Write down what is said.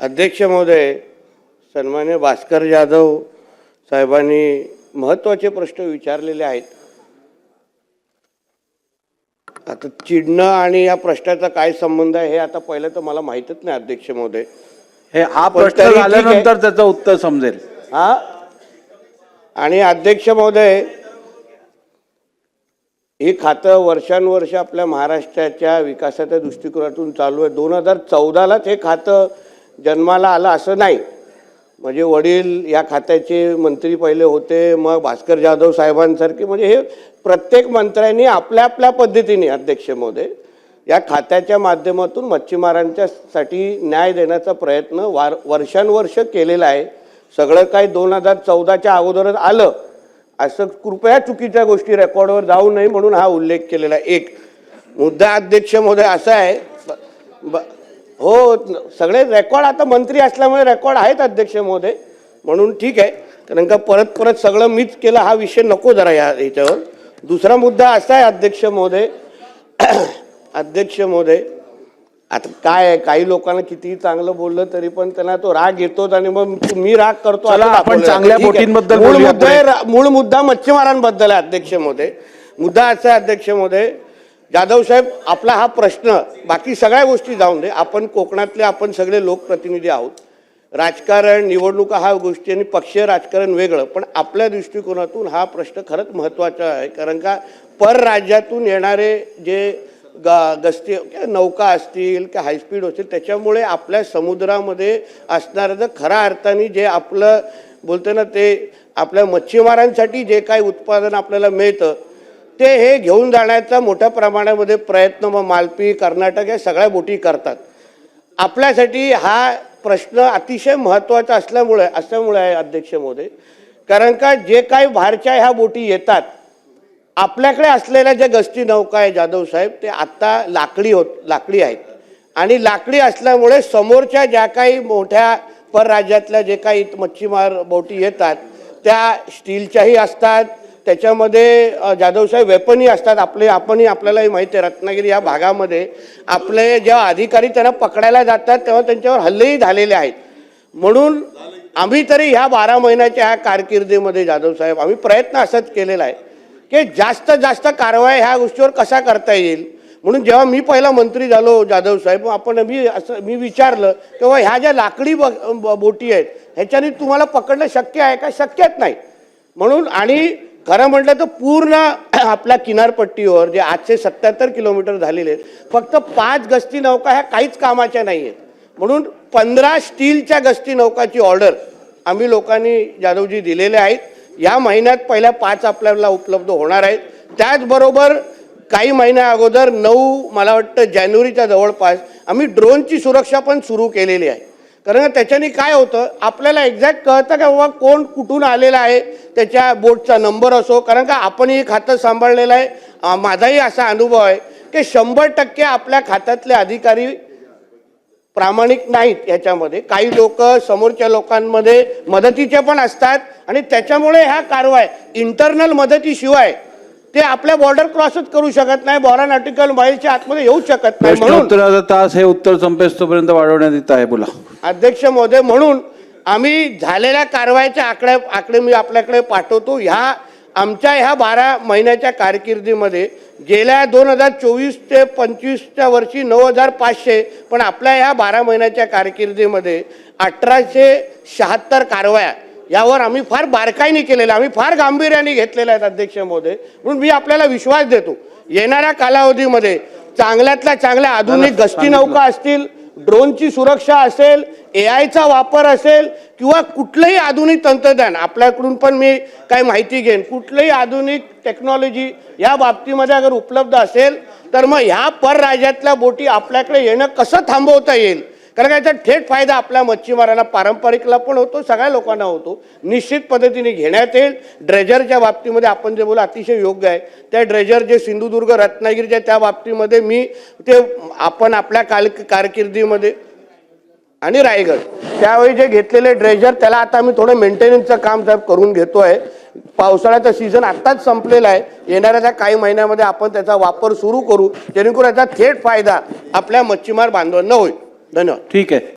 अध्यक्ष महोदय सन्मान्य भास्कर जाधव साहेबांनी महत्त्वाचे प्रश्न विचारलेले आहेत. आता चिडणं आणि या प्रश्नाचा काय संबंध आहे हे आता पहिलं तर मला माहीतच नाही अध्यक्ष महोदय. हे हा प्रश्न. झाल्यानंतर त्याचं उत्तर समजेल. हा? आणि अध्यक्ष महोदय ही खातं वर्षानुवर्ष आपल्या महाराष्ट्राच्या विकासाच्या दृष्टिकोनातून चालू आहे. दोन हजार चौदालाच हे खातं जन्माला आलं असं नाही. म्हणजे वडील या खात्याचे मंत्री पहिले होते मग भास्कर जाधव साहेबांसारखे. म्हणजे हे प्रत्येक मंत्र्यांनी आपल्या आपल्या पद्धतीने अध्यक्ष महोदय या खात्याच्या माध्यमातून मच्छीमारांच्या साठी न्याय देण्याचा प्रयत्न वार वर्षानुवर्ष केलेला आहे. सगळं काही दोन हजार चौदाच्या अगोदरच आलं. असं कृपया चुकीच्या गोष्टी रेकॉर्डवर जाऊ नये म्हणून हा उल्लेख केलेला आहे. एक मुद्दा अध्यक्ष महोदय असा आहे ब- ब- हो सगळे रेकॉर्ड आता मंत्री असल्यामुळे रेकॉर्ड आहेत अध्यक्ष महोदय. म्हणून ठीक आहे. कारण का परत परत सगळं मीच केलं हा विषय नको जरा या याच्यावर. दुसरा मुद्दा असा आहे अध्यक्ष महोदय. अध्यक्ष महोदय आता काय आहे काही लोकांना कितीही चांगलं बोललं तरी पण त्यांना तो राग येतोच आणि मग मी राग करतो चला, आपण दाखवलं. चांगल्या ठीक आहे. बोटींबद्दल मूळ बोलूया मुद्दा आहे रा- मूळ मुद्दा मच्छीमारांबद्दल आहे अध्यक्ष महोदय. मुद्दा असा आहे अध्यक्ष महोदय जाधव साहेब आपला हा प्रश्न बाकी सगळ्या गोष्टी जाऊन दे. आपण कोकणातले आपण सगळे लोकप्रतिनिधी आहोत. राजकारण निवडणुका हा गोष्टी आणि पक्षीय राजकारण वेगळं. पण आपल्या दृष्टिकोनातून हा प्रश्न खरंच महत्त्वाचा आहे. कारण का परराज्यातून येणारे जे ग गस्ती नौका असतील किंवा हायस्पीड असतील त्याच्यामुळे आपल्या समुद्रामध्ये असणारं जर खऱ्या अर्थाने जे आपलं बोलतं ना ते आपल्या मच्छीमारांसाठी जे काही उत्पादन आपल्याला मिळतं ते हे घेऊन जाण्याचा मोठ्या प्रमाणामध्ये प्रयत्न मग मालपी कर्नाटक या सगळ्या बोटी करतात. आपल्यासाठी हा प्रश्न अतिशय महत्त्वाचा असल्यामुळे असल्यामुळे आहे अध्यक्ष महोदय कारण का जे काही बाहेरच्या ह्या बोटी येतात आपल्याकडे असलेल्या ज्या गस्ती नौका आहे जाधव साहेब ते आत्ता लाकडी होत लाकडी आहेत. आणि लाकडी असल्यामुळे समोरच्या ज्या काही मोठ्या परराज्यातल्या जे काही मच्छीमार बोटी येतात त्या स्टीलच्याही असतात त्याच्यामध्ये जाधवसाहेब वेपनी वेपनही असतात. आपले आपणही आपल्यालाही माहिती आहे रत्नागिरी या भागामध्ये आपले जेव्हा अधिकारी त्यांना पकडायला जातात तेव्हा त्यांच्यावर हल्लेही झालेले आहेत. म्हणून आम्ही तरी ह्या बारा महिन्याच्या ह्या कारकिर्दीमध्ये जाधवसाहेब आम्ही प्रयत्न असाच केलेला आहे की जास्त जास्त कारवाई ह्या गोष्टीवर कसा करता येईल? म्हणून जेव्हा मी पहिला मंत्री झालो जाधवसाहेब आपण मी असं मी विचारलं तेव्हा ह्या ज्या लाकडी ब ब- बोटी आहेत ह्याच्याने तुम्हाला पकडणं शक्य आहे का? शक्यच नाही. म्हणून आणि खरं म्हटलं तर पूर्ण आपल्या किनारपट्टीवर जे आठशे सत्याहत्तर किलोमीटर झालेले आहेत फक्त पाच गस्ती नौका ह्या काहीच कामाच्या नाही आहेत. म्हणून पंधरा स्टीलच्या गस्ती नौकाची ऑर्डर आम्ही लोकांनी जाधवजी दिलेले आहेत. या महिन्यात पहिल्या पाच आपल्याला उपलब्ध होणार आहेत. त्याचबरोबर काही महिन्या अगोदर नऊ मला वाटतं जानेवारीच्या जवळपास आम्ही ड्रोनची सुरक्षा पण सुरू केलेली आहे. कारण त्याच्याने काय होतं आपल्याला एक्झॅक्ट कळतं का बाबा कोण कुठून आलेला आहे त्याच्या बोटचा नंबर असो. कारण का आपणही खातं सांभाळलेलं आहे. माझाही असा अनुभव आहे की शंभर टक्के आपल्या खात्यातले अधिकारी प्रामाणिक नाहीत याच्यामध्ये. काही लोक समोरच्या लोकांमध्ये मदतीचे पण असतात आणि त्याच्यामुळे ह्या कारवाई इंटरनल मदतीशिवाय ते आपल्या बॉर्डर क्रॉसच करू शकत नाही बॉर्डर आर्टिकल माईलच्या आतमध्ये येऊ शकत नाही म्हणून. तास हे उत्तर संपेस्तोपर्यंत वाढवण्यात येत आहे बोला. अध्यक्ष महोदय म्हणून आम्ही झालेल्या कारवाईच्या आकड्या आकडे मी आपल्याकडे पाठवतो. ह्या आमच्या ह्या बारा महिन्याच्या कारकिर्दीमध्ये गेल्या दोन हजार चोवीस ते पंचवीसच्या वर्षी नऊ हजार पाचशे पण आपल्या ह्या बारा महिन्याच्या कारकिर्दीमध्ये अठराशे शहात्तर कारवाया यावर आम्ही फार बारकाईने केलेल्या आम्ही फार गांभीर्याने घेतलेल्या आहेत अध्यक्ष महोदय. म्हणून मी आपल्याला विश्वास देतो. येणाऱ्या कालावधीमध्ये चांगल्यातल्या चांगल्या आधुनिक गस्ती नौका असतील ड्रोनची सुरक्षा असेल ए आयचा वापर असेल किंवा कुठलंही आधुनिक तंत्रज्ञान आपल्याकडून पण मी काही माहिती घेईन कुठलंही आधुनिक टेक्नॉलॉजी या बाबतीमध्ये अगर उपलब्ध असेल तर मग ह्या परराज्यातल्या बोटी आपल्याकडे येणं कसं थांबवता येईल? कारण का याचा थेट फायदा आपल्या मच्छीमारांना पारंपरिकला पण होतो सगळ्या लोकांना होतो. निश्चित पद्धतीने घेण्यात येईल. ड्रेजरच्या बाबतीमध्ये आपण जे बोला अतिशय योग्य आहे. त्या ड्रेजर जे सिंधुदुर्ग रत्नागिरीच्या त्या बाबतीमध्ये मी ते आपण आपल्या काल कारकिर्दीमध्ये आणि रायगड त्यावेळी जे घेतलेले ड्रेजर त्याला आता आम्ही थोडं मेंटेनन्सचं काम साहेब करून घेतो आहे पावसाळ्याचा सीझन आत्ताच संपलेला आहे. येणाऱ्या त्या काही महिन्यामध्ये आपण त्याचा वापर सुरू करू जेणेकरून याचा थेट फायदा आपल्या मच्छीमार बांधवांना होईल. धन्यवाद. ठीक आहे.